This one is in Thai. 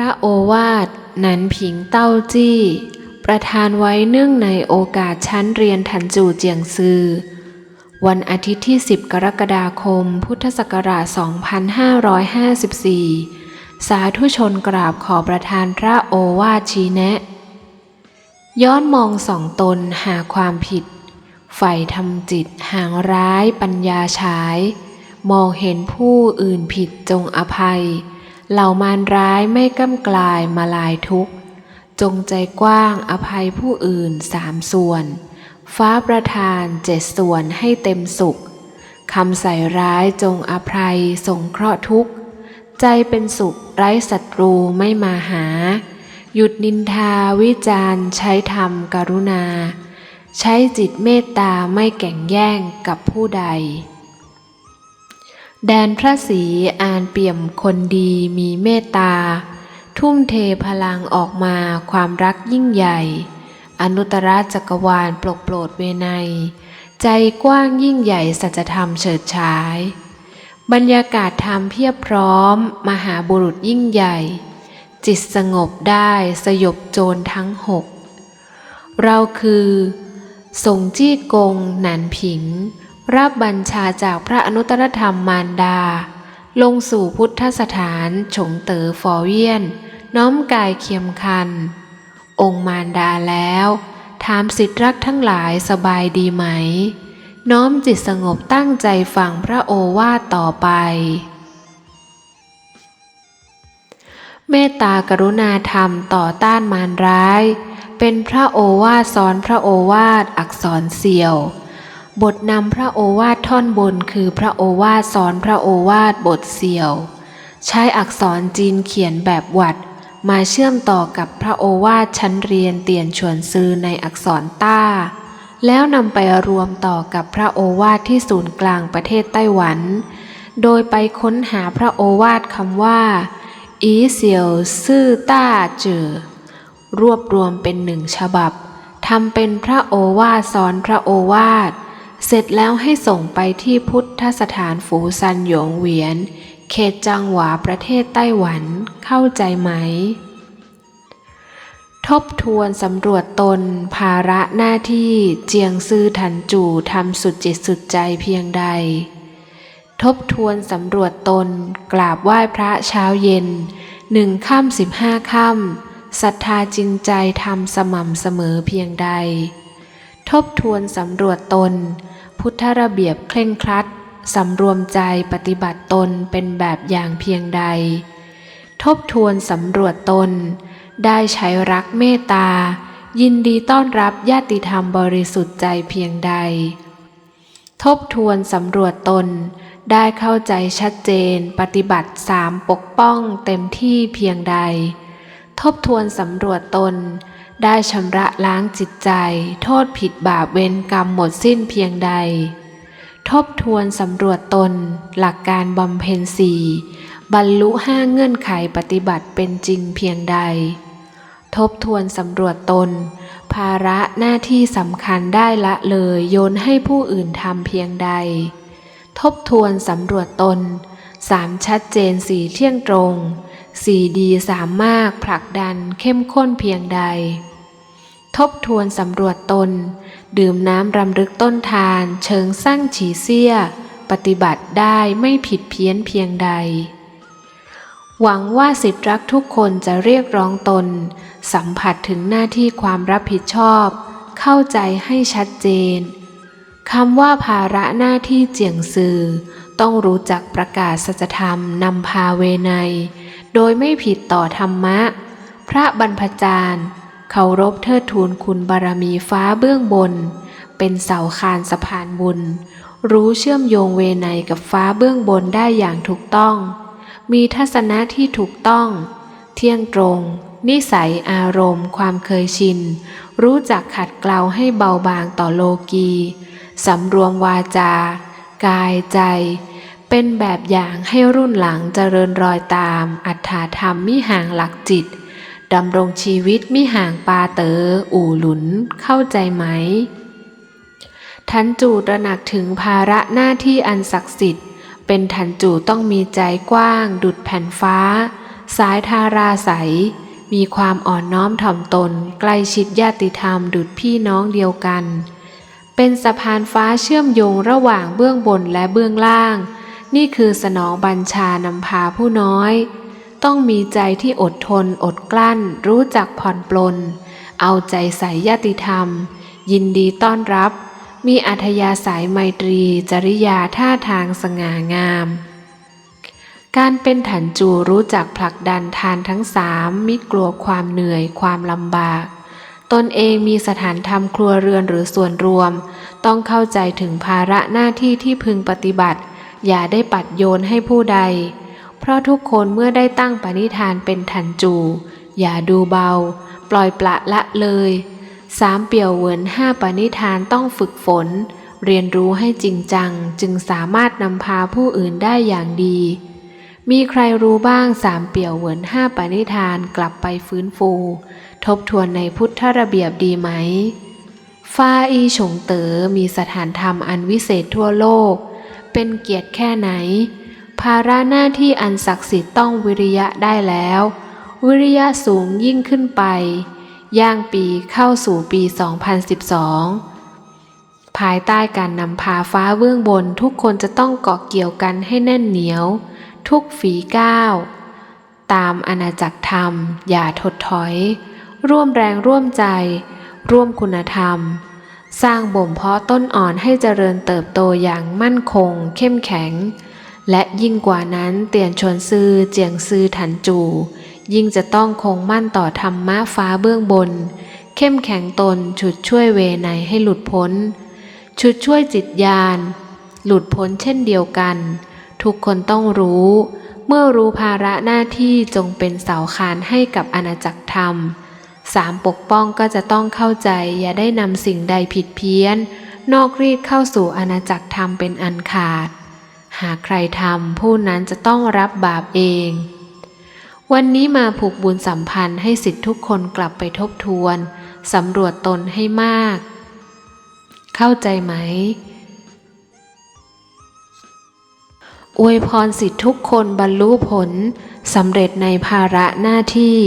ระโอวาทนันผิงเต้าจี้ ประธานไว้เนื่องในโอกาสชั้นเรียนทันจูเจียงซือ วันอาทิตย์ที่ 10 กรกฎาคม พุทธศักราช 2554 สาธุชนกราบขอประทานพระโอวาทชี้แนะ ย้อนมองสองตนหาความผิด ใฝ่ทำจิตห่างร้ายปัญญาฉาย มองเห็นผู้อื่นผิดจงอภัย เหล่ามารร้ายไม่ก้ำกลายมาลายทุกข์ จงใจกว้างอภัยผู้อื่นสามส่วน ฟ้าประทานเจ็ดส่วนให้เต็มสุขคำใส่ร้ายจงอภัยสงเคราะห์ทุกข์ ใจเป็นสุขไร้ศัตรูไม่มาหา หยุดนินทาวิจารใช้ธรรมกรุณา ใช้จิตเมตตาไม่แก่งแย่งกับผู้ใด แดนพระศรีอานเปี่ยมคนดีมีเมตตา ทุ่มเทพลังออกมาความรักยิ่งใหญ่ อนุตตรจักรวาลปลกโปรดเวไนใจกว้างยิ่งใหญ่สัจธรรมเฉิดฉาย บรรยากาศธรรมเพียบพร้อม มหาบุรุษยิ่งใหญ่ จิตสงบได้สยบโจรทั้งหก เราคือ สงจี้กงหนันผิง รับบัญชาจากพระอนุตตรธรรมมารดา ลงสู่พุทธสถานฉงเต๋อฟอเวียน น้อมกายเคียมคัน องค์มารดาแล้ว ถามสิทธิรักทั้งหลายสบายดีไหม น้อมจิตสงบตั้งใจฟังพระโอวาทต่อไป เมตตากรุณาธรรมต่อต้านมารร้าย เป็นพระโอวาทสอนพระโอวาทอักษรเสี่ยว บทนำพระโอวาทท่อนบนคือพระโอวาทสอนพระโอวาทบทเสี่ยว ใช้อักษรจีนเขียนแบบหวัด มาเชื่อมต่อกับพระโอวาทชั้นเรียนเตียนชวนซือในอักษรต้า แล้วนำไปรวมต่อกับพระโอวาทที่ศูนย์กลางประเทศไต้หวัน โดยไปค้นหาพระโอวาทคำว่า อีเซียวซื่อต้าเจอ รวบรวมเป็นหนึ่งฉบับทำเป็นพระโอวาทสอนพระโอวาท เสร็จแล้วให้ส่งไปที่พุทธสถานฝูซันหยงเหวียน เขตจังหวาประเทศไต้หวัน เข้าใจไหม ทบทวนสำรวจตน ภาระหน้าที่เจียงซื่อถันจู่ทำสุดจิตสุดใจเพียงใด ทบทวนสำรวจตน กราบไหว้พระเช้าเย็นหนึ่งค่ำสิบห้าค่ำศรัทธาจริงใจทำสม่ำเสมอเพียงใด ทบทวนสำรวจตน พุทธระเบียบเคร่งครัดสำรวมใจปฏิบัติตนเป็นแบบอย่างเพียงใด ทบทวนสำรวจตน ได้ใช้รักเมตตา ยินดีต้อนรับญาติธรรมบริสุทธิ์ใจเพียงใด ทบทวนสำรวจตน ได้เข้าใจชัดเจนปฏิบัติสามปกป้องเต็มที่เพียงใด ทบทวนสำรวจตน ได้ชำระล้างจิตใจ โทษผิดบาปเวรกรรมหมดสิ้นเพียงใด ทบทวนสำรวจตน หลักการบำเพ็ญสี่บรรลุห้าเงื่อนไขปฏิบัติเป็นจริงเพียงใด ทบทวนสำรวจตน ภาระหน้าที่สำคัญได้ละเลยโยนให้ผู้อื่นทำเพียงใด ทบทวนสำรวจตนสามชัดเจนสี่เที่ยงตรงสี่ดีสามมากผลักดันเข้มข้นเพียงใด ทบทวนสำรวจตน ดื่มน้ำรำลึกต้นทาน เชิงสร้างฉีเสี้ย ปฏิบัติได้ไม่ผิดเพี้ยนเพียงใด หวังว่าสิทธิรักทุกคนจะเรียกร้องตน สัมผัสถึงหน้าที่ความรับผิดชอบ เข้าใจให้ชัดเจนคำว่าภาระหน้าที่เจียงซือต้องรู้จักประกาศสัจธรรมนำพาเวไนโดยไม่ผิดต่อธรรมะ พระบรรพจารย์ เคารพเทิดทูนคุณบารมีฟ้าเบื้องบน เป็นเสาคานสะพานบุญ รู้เชื่อมโยงเวไนกับฟ้าเบื้องบนได้อย่างถูกต้อง มีทัศนะที่ถูกต้อง เที่ยงตรง นิสัยอารมณ์ ความเคยชิน รู้จักขัดเกลาให้เบาบางต่อโลกีสำรวมวาจา กายใจ เป็นแบบอย่างให้รุ่นหลังเจริญรอยตาม อัฏฐาธรรมมิห่างหลักจิต ดำรงชีวิตมิห่างปาเตอ๋ออู่หลุนเข้าใจไหม ทันจูตระหนักถึงภาระหน้าที่อันศักดิ์สิทธิ์ เป็นทันจูต้องมีใจกว้าง ดุดแผ่นฟ้า สายทาราใส มีความอ่อนน้อมถ่อมตน ใกล้ชิดญาติธรรมดุจพี่น้องเดียวกัน เป็นสะพานฟ้าเชื่อมโยงระหว่างเบื้องบนและเบื้องล่าง นี่คือสนองบัญชานำพาผู้น้อย ต้องมีใจที่อดทนอดกลั้น รู้จักผ่อนปลน เอาใจใส่ญาติธรรม ยินดีต้อนรับ มีอัธยาศัยไมตรีจริยาท่าทางสง่างาม การเป็นถันจูรู้จักผลักดันทานทั้งสามมิกลัวความเหนื่อยความลำบาก ตนเองมีสถานธรรมครัวเรือนหรือส่วนรวม ต้องเข้าใจถึงภาระหน้าที่ที่พึงปฏิบัติ อย่าได้ปัดโยนให้ผู้ใด เพราะทุกคนเมื่อได้ตั้งปณิธานเป็นถันจู อย่าดูเบา ปล่อยปละละเลยสามเปี่ยวเหวินห้าปณิธานต้องฝึกฝน เรียนรู้ให้จริงจัง จึงสามารถนำพาผู้อื่นได้อย่างดี มีใครรู้บ้างสามเปี่ยวเหวินห้าปณิธานกลับไปฟื้นฟู ทบทวนในพุทธระเบียบดีไหมฟ้าอีฉงเต๋อมีสถานธรรมอันวิเศษทั่วโลก เป็นเกียรติแค่ไหน ภาระหน้าที่อันศักดิ์สิทธิ์ต้องวิริยะได้แล้ว วิริยะสูงยิ่งขึ้นไป ย่างปีเข้าสู่ปี 2012 ภายใต้การนำพาฟ้าเบื้องบนทุกคนจะต้องเกาะเกี่ยวกันให้แน่นเหนียว ทุกฝีก้าว ตามอาณาจักรธรรม อย่าถดถอย ร่วมแรงร่วมใจ ร่วมคุณธรรม สร้างบ่มเพาะต้นอ่อนให้เจริญเติบโตอย่างมั่นคง เข้มแข็ง และยิ่งกว่านั้นเตียนชวนซือเจียงซือถันจู ยิ่งจะต้องคงมั่นต่อธรรมะฟ้าเบื้องบน เข้มแข็งตนฉุดช่วยเวไนให้หลุดพ้น ฉุดช่วยจิตญาณหลุดพ้นเช่นเดียวกัน ทุกคนต้องรู้ เมื่อรู้ภาระหน้าที่จงเป็นเสาคานให้กับอาณาจักรธรรมสามปกป้องก็จะต้องเข้าใจอย่าได้นำสิ่งใดผิดเพี้ยน นอกรีดเข้าสู่อาณาจักรธรรมเป็นอันขาด หากใครทำผู้นั้นจะต้องรับบาปเอง วันนี้มาผูกบุญสัมพันธ์ให้สิทธิทุกคนกลับไปทบทวนสำรวจตนให้มาก เข้าใจไหม อวยพรสิทธิทุกคนบรรลุผลสำเร็จในภาระหน้าที่